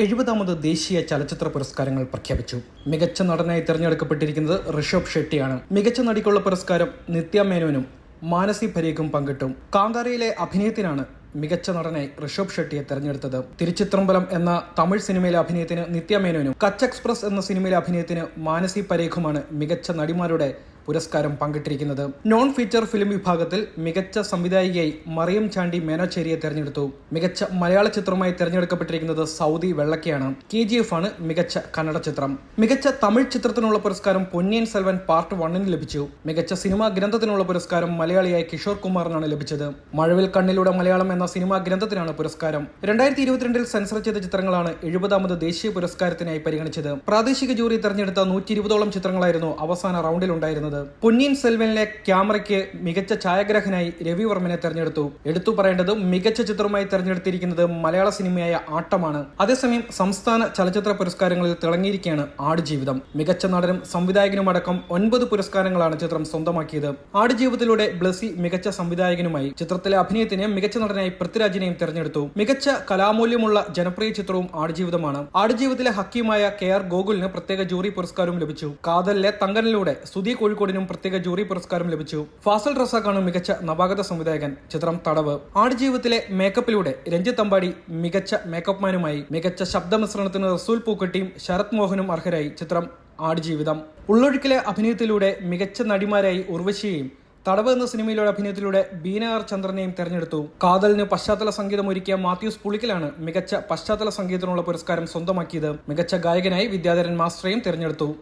എഴുപതാമത് ദേശീയ ചലച്ചിത്ര പുരസ്കാരങ്ങൾ പ്രഖ്യാപിച്ചു. മികച്ച നടനായി തിരഞ്ഞെടുക്കപ്പെട്ടിരിക്കുന്നത് ഋഷഭ് ഷെട്ടിയാണ്. മികച്ച നടിക്കുള്ള പുരസ്കാരം നിത്യ മേനോനും മാനസി പരീഖും പങ്കിട്ടു. കാന്താരയിലെ അഭിനയത്തിനാണ് മികച്ച നടനെ ഋഷഭ് ഷെട്ടിയെ തെരഞ്ഞെടുത്തത്. തിരുച്ചിത്രമ്പലം എന്ന തമിഴ് സിനിമയിലെ അഭിനയത്തിന് നിത്യ മേനോനും കച്ച് എക്സ്പ്രസ് എന്ന സിനിമയിലെ അഭിനയത്തിന് മാനസി പരീഖുമാണ് മികച്ച നടിമാരുടെ പുരസ്കാരം പങ്കിട്ടിരിക്കുന്നത്. നോൺ ഫീച്ചർ ഫിലിം വിഭാഗത്തിൽ മികച്ച സംവിധായികയായി മറിയം ചാണ്ടി മേനോച്ചേരിയെ തെരഞ്ഞെടുത്തു. മികച്ച മലയാള ചിത്രമായി തെരഞ്ഞെടുക്കപ്പെട്ടിരിക്കുന്നത് സൗദി വെള്ളക്കയാണ്. കെ ജി എഫ് ആണ് മികച്ച കന്നഡ ചിത്രം. മികച്ച തമിഴ് ചിത്രത്തിനുള്ള പുരസ്കാരം പൊന്നിയൻ സെൽവൻ പാർട്ട് വണ്ണിന് ലഭിച്ചു. മികച്ച സിനിമാ ഗ്രന്ഥത്തിനുള്ള പുരസ്കാരം മലയാളിയായ കിഷോർ കുമാറിനാണ് ലഭിച്ചത്. മഴവിൽ കണ്ണിലൂടെ മലയാളം എന്ന സിനിമാ ഗ്രന്ഥത്തിനാണ് പുരസ്കാരം. രണ്ടായിരത്തി ഇരുപത്തിരണ്ടിൽ സെൻസർ ചെയ്ത ചിത്രങ്ങളാണ് എഴുപതാമത് ദേശീയ പുരസ്കാരത്തിനായി പരിഗണിച്ചത്. പ്രാദേശിക ജൂറി തെരഞ്ഞെടുത്ത നൂറ്റി ഇരുപതോളം ചിത്രങ്ങളായിരുന്നു അവസാന റൗണ്ടിൽ ഉണ്ടായിരുന്നത് പൊന്നിയൻ സെൽവനിലെ ക്യാമറയ്ക്ക് മികച്ച ഛായാഗ്രഹനായി രവിവർമ്മനെ തെരഞ്ഞെടുത്തു. എടുത്തു പറയേണ്ടത് മികച്ച ചിത്രമായി തെരഞ്ഞെടുത്തിരിക്കുന്നത് മലയാള സിനിമയായ ആട്ടമാണ്. അതേസമയം സംസ്ഥാന ചലച്ചിത്ര പുരസ്കാരങ്ങളിൽ തിളങ്ങിയിരിക്കുകയാണ് ആടുജീവിതം. മികച്ച നടനും സംവിധായകനുമടക്കം ഒൻപത് പുരസ്കാരങ്ങളാണ് ചിത്രം സ്വന്തമാക്കിയത്. ആടുജീവിതത്തിലൂടെ ബ്ലസി മികച്ച സംവിധായകനുമായി ചിത്രത്തിലെ അഭിനയത്തിന് മികച്ച നടനായി പൃഥ്വിരാജിനെയും തെരഞ്ഞെടുത്തു. മികച്ച കലാമൂല്യമുള്ള ജനപ്രിയ ചിത്രവും ആടുജീവിതമാണ്. ആടുജീവിതത്തിലെ ഹക്കിയുമായ കെ ആർ ഗോകുലിന് പ്രത്യേക ജൂറി പുരസ്കാരവും ലഭിച്ചു. കാതലിലെ തങ്കനിലൂടെ സുധി കോഴിക്കോടിനും പ്രത്യേക ജൂറി പുരസ്കാരം ലഭിച്ചു. ഫാസൽ റസാഖാണ് മികച്ച നവാഗത സംവിധായകൻ. ചിത്രം തടവ്. ആടുജീവിതത്തിലെ മേക്കപ്പിലൂടെ രഞ്ജിത്ത് അമ്പാടി മികച്ച മേക്കപ്പ് മാനുമായി. മികച്ച ശബ്ദമിശ്രണത്തിന് റസൂൽ പൂക്കട്ടിയും ശരത് മോഹനും അർഹരായി. ചിത്രം ആടുജീവിതം. ഉള്ളൊഴുക്കിലെ അഭിനയത്തിലൂടെ മികച്ച നടിമാരായി ഉർവശിയെയും തടവ് എന്ന സിനിമയിലൂടെ അഭിനയത്തിലൂടെ ബീന ആർ ചന്ദ്രനെയും തെരഞ്ഞെടുത്തു. കാതലിന് പശ്ചാത്തല സംഗീതം ഒരുക്കിയ മാത്യൂസ് പുളിക്കലാണ് മികച്ച പശ്ചാത്തല സംഗീതത്തിനുള്ള പുരസ്കാരം സ്വന്തമാക്കിയത്. മികച്ച ഗായകനായി വിദ്യാധരൻ മാസ്റ്ററെയും തെരഞ്ഞെടുത്തു.